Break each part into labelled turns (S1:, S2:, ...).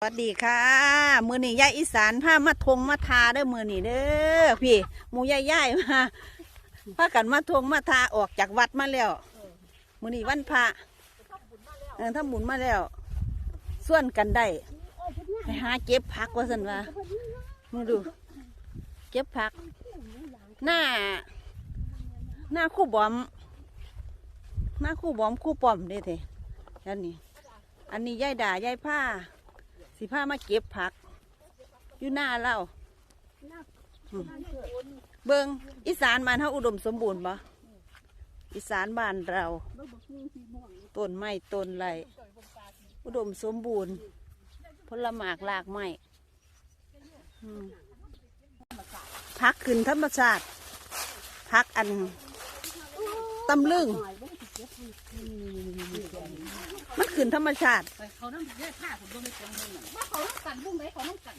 S1: สวัสดีค่ะ มือนี่ยายอีสานพามาทงมาทาเด้อมือนี่เด้อพี่หมูยายย่ายมาพากันมาทงมาทาออกจากวัดมาแล้ว มือนี่วันพระเออถ้าหมุนมาแล้ว ส่วนกันได้ไปหาเก็บผักว่าสันว่ามึงดู เก็บผัก หน้า หน้าคู่บอม หน้าคู่บอมคู่ปอมเด้เถอะอันนี้ อันนี้ยายด่ายายผ้า สิผ้ามาเก็บผัก อยู่หน้าเราอืมเบิงอีสานบ้านเฮาอุดมสมบูรณ์ปะอีสานบ้านเรา ต้นไม้ต้นไรอุดมสมบูรณ์ ผลหมากหลากไม้อืมพักขึ้นธรรมชาติพักอันตำลึง มันขึ้นธรรมชาติ
S2: เขาน้ำแยกผ้าผมต้องไม่เสียงเลยว่าเขาต้องกันบุ้งไหนเขาต้องกัน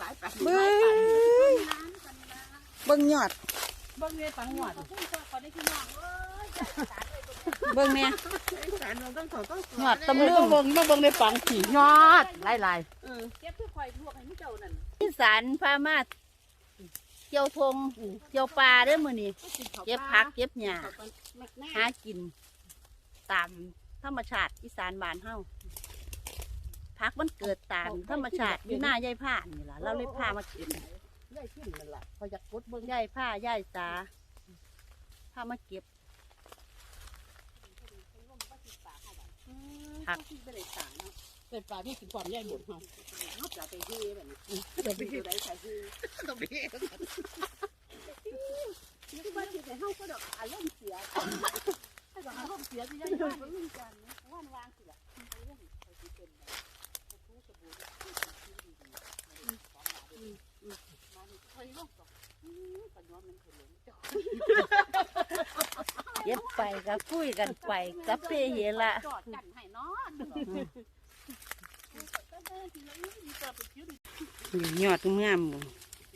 S2: หลายปัน
S1: เบิ้งเบิ้งยอด
S2: เบิ้งเลยปังหวด
S1: เบิ้งเนี่ย
S2: สารเราต้องเขาต้อง
S1: ยอดตำลึง
S2: เบิ้งมาเบิ้งในปังขี่ยอดหลายหลายเก็บที่ควายลวกให้มุเจ้านั่น
S1: อีสานพามาเกี่ยวทงเกี่ยวปลาเด้อมื้อนี้เก็บผักเก็บหญ้าหากินตาม ธรรมชาติอีสานบ้านเฮาผักมันเกิดตามธรรมชาติอยู่หน้ายายผ้านี่ล่ะเราเลยพามากิน
S2: ได้ขึ้นนั่นแหละพออยากกดเบิ้ง
S1: ยายผ้ายายสาพามาเก็บ
S2: ผักที่ไม่ได้ต่างเนาะเป็นปลาที่ถึงความใหญ่หมดเนาะเอาปลาไปเฮ่แบบนี้เราไปเฮ่ได้ใส่เฮ่เราไปเฮ่ที่บ้านที่ไหนเฮาก็ดอกอารมณ์เสีย ถ้าดอกอารมณ์เสียที่ยังอยู่มันมีกันว่านวางสิล่ะไปเรื่องไปที่เป็นแบบทุกสบู่เคยลงดอกปัญญามันเคยหลงเจ้า
S1: เก็บไปก็คุยกันไปกับเปเฮละ
S2: จอดกันให้นอน
S1: นี่ยอดงามๆบ่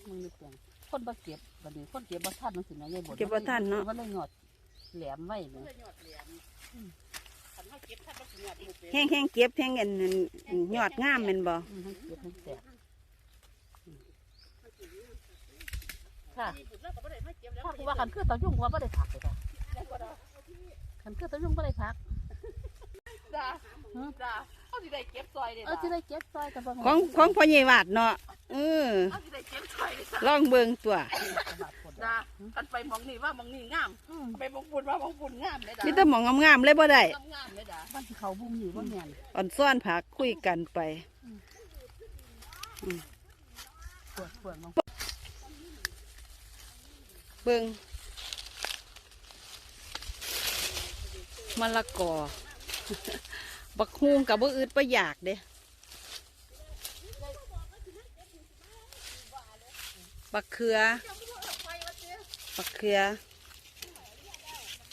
S2: มึงนึกเพียงคนบ่เก็บบัดนี้คนเก็บบ่ทันมันสินะยายบ่
S1: เก็บบ่ทันเนาะ
S2: มันเลยหยอด แหลมไว้เนี่ยคันเฮาเก็บทันบ่สิหยอดหมดเลย
S1: แห้งแห้งๆเก็บแห้งอันนั้นยอดงามแม่นบ่
S2: อืมให้เก็บให้แตกค่ะถ้ากูว่าคันคือตะยุ่งกูว่าบ่ได้ผักเลยค่ะคันคือตะยุ่งบ่ได้ผัก
S3: จ้าจ้าเขาสิได้เก็บซอยเด้
S2: เออสิได้เก็บซอยกันบ่
S1: ของของพ่อใหญ่วาดเนาะเออ
S3: เขาสิได้เก็บซอยเด้
S1: ลองเบิ่งตัว
S3: จ้ากันไปมองนี่ว่ามองนี่งาม
S2: อืม
S3: ไปมองปุ่นว่ามองปุ่นงามเลยจ้า
S1: มีแต่หมองงามๆเลยบ่ได้
S3: งามงามเลยจ้า
S2: บ้านที่เขาบุ้มอยู่บ่แม่น
S1: อ่อนซ้อนผักคุยกันไป
S2: ปวดปวดมอง
S1: เบิ่งมะละกอ บักฮุงกับบ่อึดบ่อยากเด้บักเขือ บักเขือ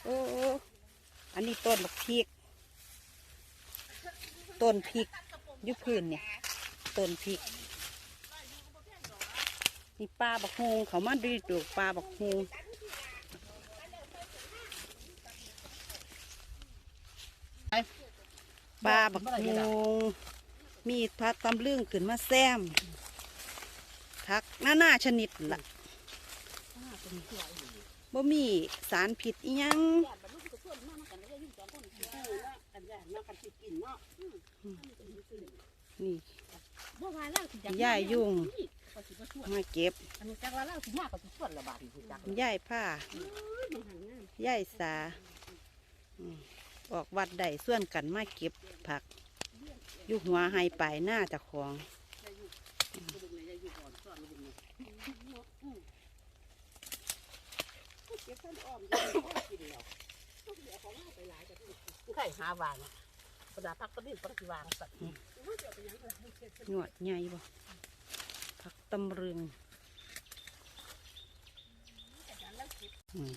S1: โอ้อันนี้ต้นบักพริก ต้นพริกยุพื้นเนี่ย ต้นพริก นี่ปลาบักฮงเขามาดูดูปลาบักฮงปลาบักฮงมีพักตำลึงขึ้นมาแซมพักหน้าหน้าชนิดละ บ่มีสารผิดยัง
S2: นี่ยายยุ่งมาเก็บยายผ้ายายสาอ
S1: อกวัดได้
S2: ส่วนกัน
S1: มาเก็บ
S2: ผักยุหัวให้ปลายหน้าจากของ จัก
S1: ย่ายผ้าย่ายสาอืมออกวัดใดส่วนกันมาเก็บผักอยุหัวให้ไปหน้าเจะของ
S2: ไข่หาวางกระดาษพักก็ดิ้นปักสิวางสัตว์
S1: หนวดใหญ่บ่ผักตำรึงอืม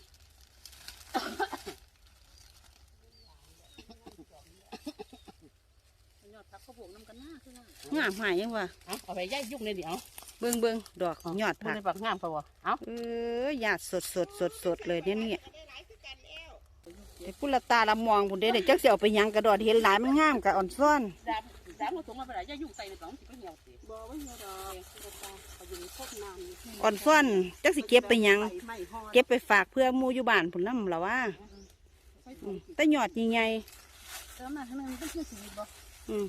S2: ยอดพักเขาบวกน้ำกันหน้าคือหน้างา
S1: มหายยังวะ
S2: เอาเอาไปย่ายยุ่งเลยดิเอา
S1: เบิ่งเบิ่งดอกยอด
S2: ผั
S1: ผั
S2: ก
S1: ก
S2: ในปักงามเขาวะเอา
S1: เออหยาดสดสดสดสดเลยเนี่ยเนี่ยแต่กุละตาละมองผมเด้เนี่ยจักเสียวไปหยังกระดอดเห็นหลายมันงามกับอ่อนซ่อน
S2: ด
S3: สามมาส่งมาไปไหนย่ายุ่งใส่ในกล่องสิไปเหี่ยวสิ
S2: บ่ว่าเหี่ยวดอกกระตาเขาอยู่พบนานอยู่
S1: อ่อนซ่อนจักสิเก็บไปหยัง
S2: ไม่ฮอด
S1: เก็บไปฝากเพื่อหมู่อยู่บ้านพุ่นนำล่ะว่า
S2: ไป
S1: อื
S2: ถุ
S1: ม
S2: ง
S1: แต่ยอดใหญ่
S2: เติมมาให้มันเป็นชื่อสีบ่
S1: ๆอืม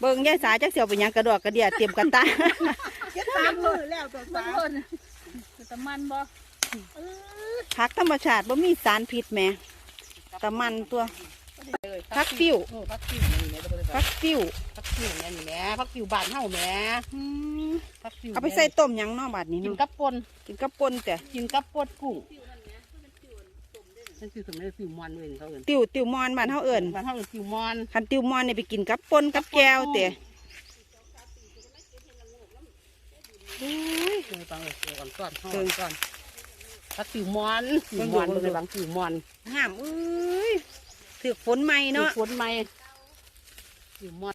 S1: เบิ่งยายสาจักเสียวไปหยังกระดอกกระเดียเตรียมกันตา
S2: เก็บตามมือแล้วตัวสา
S3: คือตะมันบ่
S1: ผักธรรมชาติบ่มีสารพิษแหม่ตะมันตัวผักฟิว
S3: เออพักฟิวนี่แม่
S1: ผักฟิว
S3: พักฟิวนี่แม่พักฟิวบ้านเฮาแม่
S1: อืม
S3: พักฟิว
S1: เอาไปใส่ต้มหยังเนาะบาดนี้
S3: กิน
S1: เนาะ
S3: กับปน
S1: กินกับปนแต่
S3: กินกับปนกุ้ง นั่นคือสมัยฟิวมอนเว้ยเขาเอิ้น
S1: ติวติวมอนบ้านเฮาเอิ้น
S3: บ้านเฮาเอิ้นฟิวมอน
S1: คันติวมอนนี่ไปกินกับปนกับแก้วแต่อุ้ย
S3: เออตังเออเออก่อนก่อนก่อนก่อนพักฟิวมอนฟิวมอน
S1: เบิ่
S3: เบิ่
S1: ง
S3: ง
S1: ดู
S3: บางฟิวมอน
S1: งามอุ้ยถือฝนใหม่เนาะ
S3: ฝนใหม่ฟิวมอน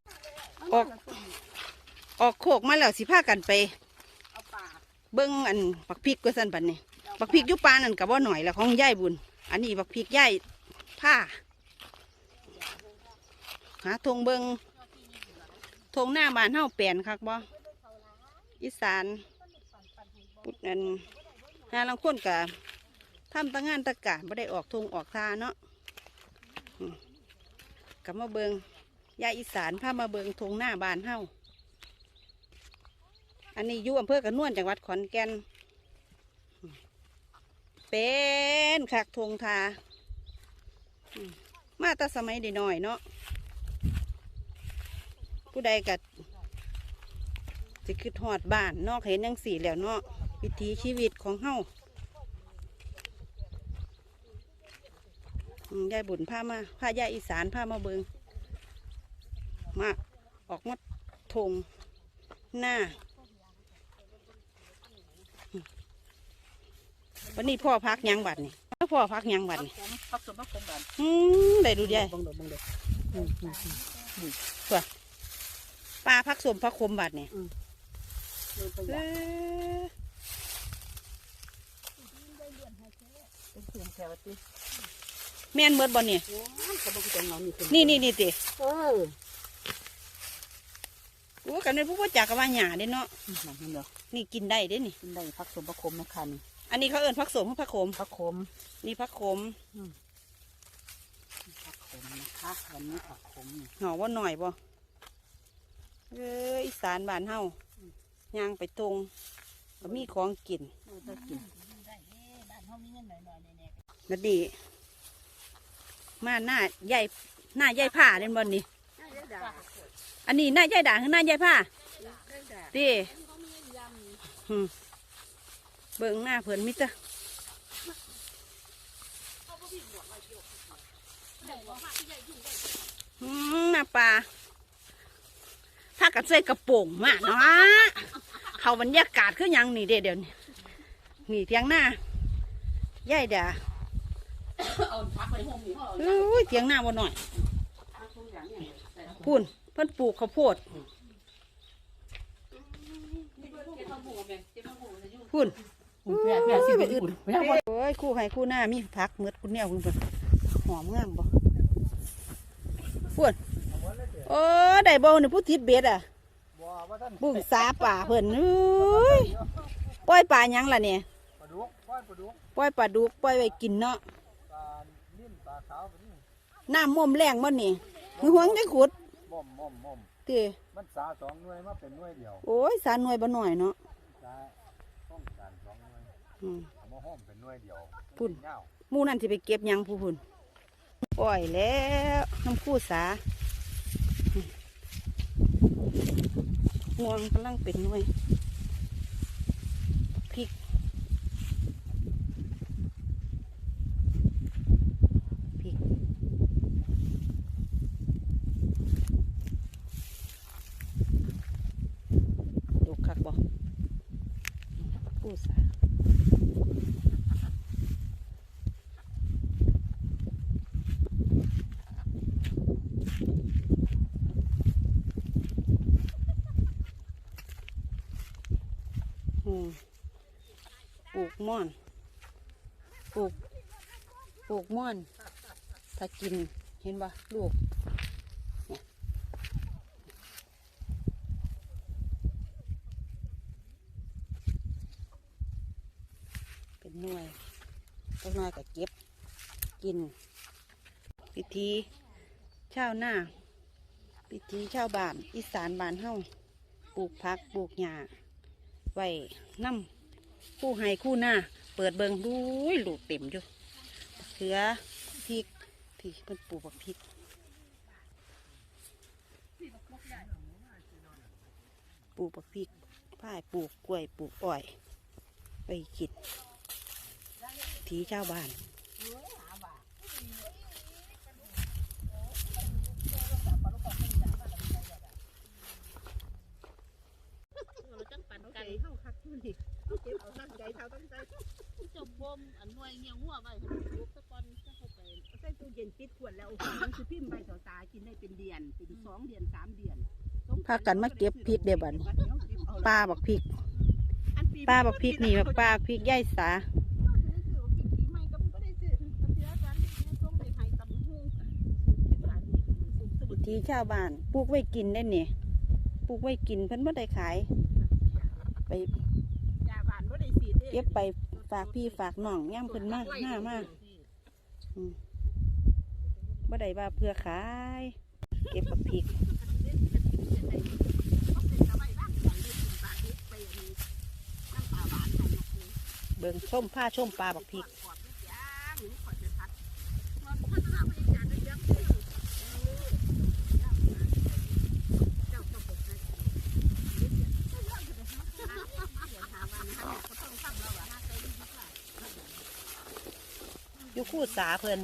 S1: ออกออกโคกมาแล้วสิพากันไป
S2: เอาป่า
S1: เบิ่งอันบักพริกก็สั่นบัดนี้บักพริกอยู่ปานนั่นก็บ่หน่อยแล้วของยายบุญ อันนี้บักพริกยายผ้าหาทงเบิงทงหน้าบานเฮาแปลนคักบ่อีสานปุดอันหาลังคนกะทำตั้งงานตะกะบ่ได้ออกทงออกทาเนาะกลับมาเบิงยายอีสานพามาเบิงทงหน้าบานเฮาอันนี้อยู่อำเภอกระนวนจังหวัดขอนแก่น เป็นคักทงทา มาตาสมัยด็กน้อยเนาะผู้ใดกัดจะคือหอดบ้านนอกเห็นยังสี่แล้วเนาะวิถีชีวิตของเฮายายบุญพามาพายายอีสานพามาเบิงมาออกมาทงหน้า วันนี้พ่อพักยังบัดนี่พ่อพักยังบัดนี่
S3: พักสมพักสมบัติ
S1: อืมได้ดูยาย
S3: บังดบังเด
S1: ปลาพักสมพักคมบัดนี่
S3: ยแม่
S1: นเมิดบ่นี่
S3: โอ้ยเนี่
S1: นี่นี่นี่ติ
S3: เออ
S1: โอ้กันเป็นผู้ว่าจากกับว่าหยาเด้เนาะ
S3: นี่
S1: กินได้เด้นี่
S3: กินได้พักสมพักคมนะคะนี่
S1: อันนี้เขาเอิ้นพักสมพักคม
S3: พักคม
S1: นี่พักคม
S3: พักคมนะคะวันนี้พักคมนี่
S1: หอว่าหน่อยบ่เอ้ออีสานบ้านเฮาย่างไปตรงก็มีของกิน
S3: เออได้กิน
S1: นัดดี มาหน้าใหญ่หน้าใหญ่ผ้าเด่นบอลนี่
S2: น่าจะด่า
S1: อันนี้หน้าใหญ่ด่างคือหน้าใหญ่ผ้า
S2: ได้ด่า
S1: ตีอืม เบิ่งหน้าเพิ่นมิตรหน้าปลาถ้ากันใส่กระโปรงมาเนาะเขาบรรยากาศคือยังนี่เด้เดี๋ยวนี้นี่เทียงหน้าใหญ่ด่า
S3: เอาพักไปห้องนี่เขาเอา
S1: อุ้ยเทียงหน้าบ่หน่อย
S3: พักทุกอย่างเนี่ยใส่
S1: พูนเพิ่นปลูกข้าวโพด
S3: พื่น คุณเพื่อนเพื่อนสิไปอื่นไม่เอาบ่
S1: โอ้ยคู่ให้คู่หน้ามีพักเมือดคุณแนวคุณเพิ่นหอมงามบ่พูนโอ้ได้บ่เนี่ยผู้ติดเบ็ดอะบุ้งสาป่าเพิ่นเอ้ยปล่อยปลายังล่ะเนี่ย
S4: ปลาดุกปลาปลาดุก
S1: ปล่อยปลาดุกปล่อยไว้กินเนาะน้ำม่อมแรงบ่นี่คือหวงได้ขุด
S4: ม่อมม่อมม่อม
S1: ติ
S4: มันสาสองหน่วยมาเป็นหน่วยเดียว
S1: โอ้ยสาหน่วยบ่หน่อยเนาะ
S4: สาต้องการสองหน่วย
S1: อืม
S4: เอามาห้อมเป็นหน่วยเดียว
S1: พุ่น
S4: เงา
S1: หมู่นั่นสิไปเก็บหยังผู้พุ่นปล่อยแล้วน้ำคู่สาม่วงกำลังเป็นหน่วยพริก ม่อน ปลูก ปลูกม่อน ถ้ากิน เห็นปะลูกเป็นหน่วยต้นน้อยกับเก็บ กิน พิธีเช้าหน้า พิธีเช้าบาน อีสานบานเฮ้าปลูกพัก ปลูกหญ้าไว้น้ำ คู่ให้คู่หน้า เปิดเบิงดูยลูกเต็มอยู่เขือพริกพี่เพิ่นปลูกบักพริกปลูกบักพริกพ่าปลูกกล้วยปลูกอ้อย ไปกินทีชาวบ้าน
S3: เราจังปั่นกัน
S2: เข้าคักขึ้นดิ เก็บเอาตั้งใจเท่าตั้งใจ
S3: จมบ่มอันหน่วยเงี้ยหัวไว้ให้มันลุกตะกอนจะเข้าไป
S2: เอาใส่ตู้เย็นปิดขวดแล้วเอาหนังสือพิมพ์ใบต่อตากินได้เป็นเดือนเป็นสองเดือนสามเดือน
S1: พากันมาเก็บพริกเด้อบัดนี้ ป้าบักพริก
S2: นปี
S1: ป้าบักพริกนี่บักป้าพริกย่ายสาวิธีชาวบ้านปลูกไว้กินได้เนี่ยปลูกไว้กินเพิ่นบ่ได้ขาย ไป เก็บไปฝากพี่ฝากน้องย่ำเพิ่นมากหน้ามากบ่ได้ว่าเพื่อขาย เก็บบักพริกเบิ่งชมผ้าชมปลาบักพริก อยู่ คู่สาเพิ่น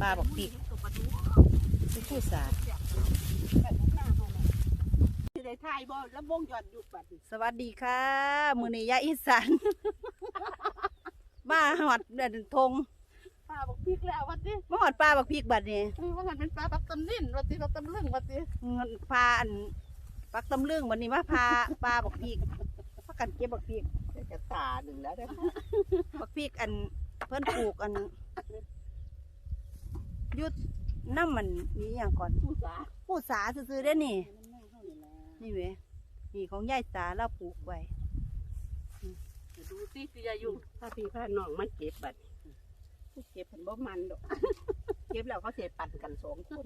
S1: ปลาบักพริกอยู่คู่สา
S2: ที่ได้ทายบ่แล้ววงยอดยุบบัดนี้
S1: สวัสดีค่ะ มือนี้ยาอีสาน มาหอดเดินทง
S3: ป้าบอกพริกแล้ววัดดิ
S1: มาหอดปลาบักพริกบัดนี้
S3: ว่ามันเป็นปลาปักตำนิ่นวัดดิปักตำลึงวัดดิ
S1: เงินพาอันปักตำลึงบัดนี้มาพาปลาบักพริกพากันเก็บบักพริก
S2: จะตาหนึ่งแล้วนะ
S1: บักพริกอัน เพิ่นปลูกอันอยุดน้ำมันนี่อหย่างก่อน
S2: ผู้สา
S1: ผู้สาซื้อๆได้อนี่ นี่เว้ยนี่ของยายสาเราปลูกไว้
S3: ดูสิพี่ยายุ่ง
S2: ถ้าพี่พาน้องมาเก็บบัดผู้เก็บเพิ่นบ่มันดอก เก็บแล้วเขาเสียปั่นกันสองคน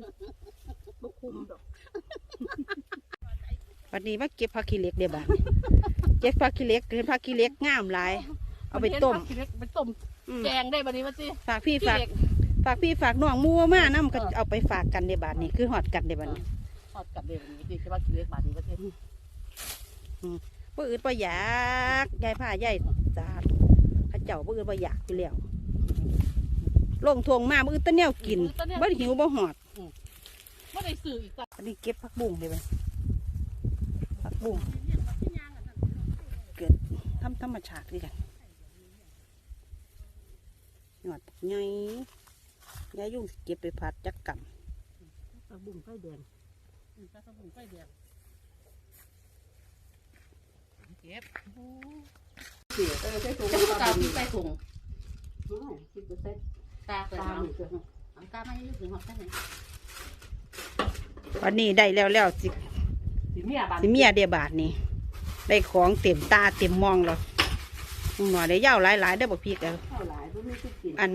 S2: บ่คุ้มดอก
S1: วันนี้มาเก็บผักขี้เหล็กเดี๋ยวบาดนี้เก็บผักขี้เหล็กเห็นผักขี้เหล็กงามหลาย เอาไปต้ม
S3: ไปต้ม
S1: อืม
S3: แกงได้บัดนี้วัดดิ
S1: ฝากพี่ฝากฝากพี่ฝากน้องหมัวมานํก็เอาไปฝากกันเดี๋ยวบาดนี้คือหอดกันเดี๋ยวบาดนี้
S3: ทอดกับเดี๋ยวนี้ดิใช่ว่ากินเล็กบาดนี้วัดดิ
S1: บ่อื่นบ่อยากยายผ้ายายสาดพระเจ้าบ่อื่นบ่อยากอยู่แล้วลงทวงมาบ่อื่นแตะแนวกินบ่หิวบ่หอด
S3: ไม่ได้สื่ออีกต่อ
S1: อันนี้เก็บผักบุ้งเดี๋ยวบาดผักบุ้งเกิดทำธรรมชาติด้วยกันห ยอดใหญ่ยายยุ่งสิเก็บไปผัดจักกำ
S2: ปลาบุ้งไฟแดง
S3: ปลากระพงไฟแดงเก็บ
S2: เสียเออใส่ถุง
S3: จะกาวพี่ใส่ถุง
S2: น้อยคิดว่าใส่
S3: ตาเกิด
S2: ตา
S3: เอา
S2: หนึ่งเกิน
S3: อังกาไม่ยืดถึงหอกแค่ไหน
S1: วันนี้ได้แล้วแล้วสิ
S3: สิเมียบาน
S1: สิเมียเดียบาทนี่ได้ของเต็มตาเต็มมองแล้วหน่อยได้ยาวหลายหลายๆได้อบ่พี่กัน
S2: เท่าหลายบ่มีสิกิน
S1: อัน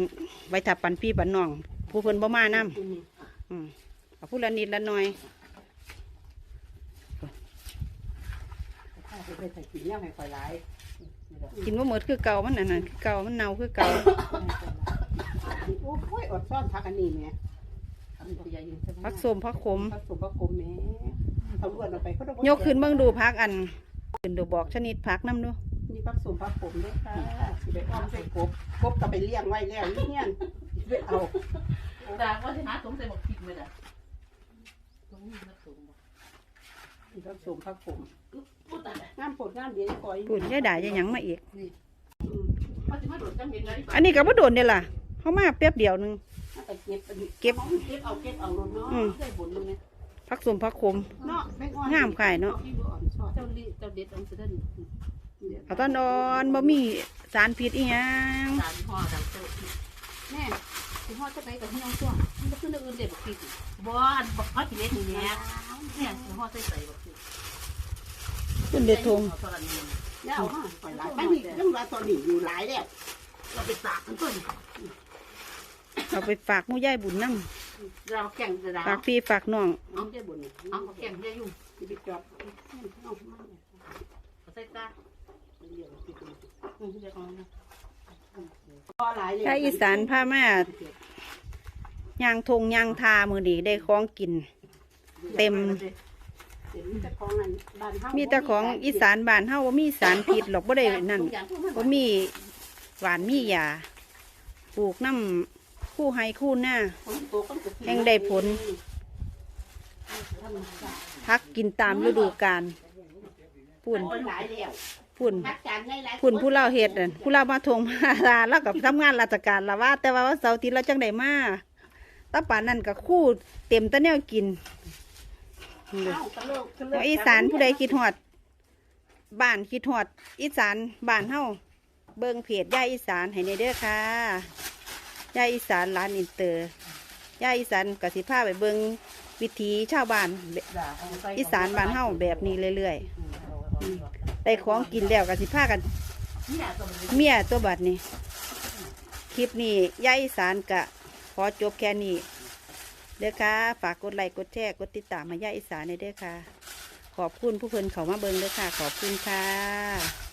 S1: ไว้ถ้าปันพี่ปันน้อง ผู้เพิ่นบ่มานํ
S2: คุณนี่
S1: อืมเอาผู้ละนิดละหน่อย
S2: ถ้าไปใส่กินแล้วให้ค่อยหลาย
S1: กินบ่หมดคือเก่ามันนั่นน่ะคือเก่ามันเน่าคือเก่า
S2: โอ้ยอดซ่อนพักอันนี้แม่
S3: ทำตัวใหญ่ยืนใช่ไหม
S1: ผักส้มผักขม
S2: พักสมพักกลมแม่ตำรวจเอาไปเขาต้อง
S1: ยกขึ้นเบิ่งดูผักอันขึ้นดูบอกชนิดผักนํดู
S2: นี่พักสมพักกลมเด้อค่ะสิไปอ้อมใส่กบกบก็ไปเลี้ยงไว้แล้วนี่เนี่ยไปเอา
S3: ดาว่าจะหาสงสัยบอกผิดไหมล่ะตรงนี้มันสูงบ่
S2: นี่พักสมพักกลม
S3: พูดแต่
S2: งามผลงามเดียวก่อย
S1: ปุ่นยายด่ายายหยังมาอีก
S3: พอจะมาโดดจังเห็นไง
S1: อันนี้ก็บ่โดนเด้ล่ะเฮามาแป๊บเดียวหนึง
S2: ไปเก็บอันนี้
S1: เก็บ
S2: เก็บเอาเก็บเอาลงเนาะ
S1: อืม
S2: ได้บุญลงเนี่ย
S1: ผักส้มผักขม
S2: เนาะแม่งอ่อน
S1: งามขายเนาะ
S2: ที่บ่อ่อนชอด
S3: เจ้าลีเจ้าเด็ดอันจะได้
S1: เอาตอนอ่อนบ่มีสารพิษอีหยัง
S3: สามห่อดังเจ้า
S2: แม่สิฮอดจะไปกับเฮียงตัว
S3: มันก็ขึ้นอื่นเด็ดบอกผิดบ่บอกเขาทีเล็กนี่แน่เนี่ยคือห่อใส่ใส่บอกผิด
S1: ขึ้นเด็ดทง
S3: ตอนนี้
S2: แล้วเอามาปล่อยหลายไปนี่ยังว่าตอนนี้อยู่หลายแล้ว
S3: เราไปตากกันต้น
S1: เอาไปฝากหมู่ยายบุญนำ
S3: เราแข่งจะได้
S1: ฝากพี่ฝากน้อง
S2: เอาได้บุญ
S3: เอาแข่งจะยุ่ง
S2: ที่ไปจอบเอามา
S3: ใส่ตา
S2: เดี๋ยวสิคุณ
S3: อืมเดี๋ยวเอาน
S2: พอหลายเลย
S1: ยายอีสานพามาย่างทงย่างทามือนี้ได้ของกิน เต็ม มีแต่ของอีสานบ้านเฮาบ่มีสารพิษหรอกบ่ได้นั่นบ่มีหวานมียาปลูกน้ำคู่ให้คู่หน้าแห่งได้ผลพักกินตามฤดูกาลปุ่น
S2: หลายแล้ว
S1: ปุ่น
S2: พักจานให้หลาย
S1: ปุ่นผู้เล่าเฮ็ดนั่นผู้เล่ามาทงมาลาแล้วกับทำงานราชการละว่า แต่ว่าวันเสาร์อาทิตย์เราจังได้มาตาป่านนั่นก็คู่เต็มแตะแนวกิน
S2: เอาตะเลิกตะเลิ
S1: เอา
S2: ก
S1: อีสานผู้ใดคิดฮอดบ้านคิดฮอด อีสานบ้านเฮาเบิ่งเพจย่าอีสานให้ในเด้อค่ะย่าอีสานร้านอินเตอร์ย่าอีสานกสิพาไปเบิ่งวิถีชาวบ้านอีสานบ้านเฮาแบบนี้เรื่อยๆ ได้ของกินแล้วกสิพากัน เมียตัวบัดนี่คลิปนี้ยาอีสานกะขอจบแค่นี้เด้อค่ะฝากกดไลค์กดแชร์กดติดตามมาย่าอีสานในเด้อค่ะ ขอบคุณผู้เพิ่นเขามาเบิ่งเด้อค่ะ ขอบคุณค่ะ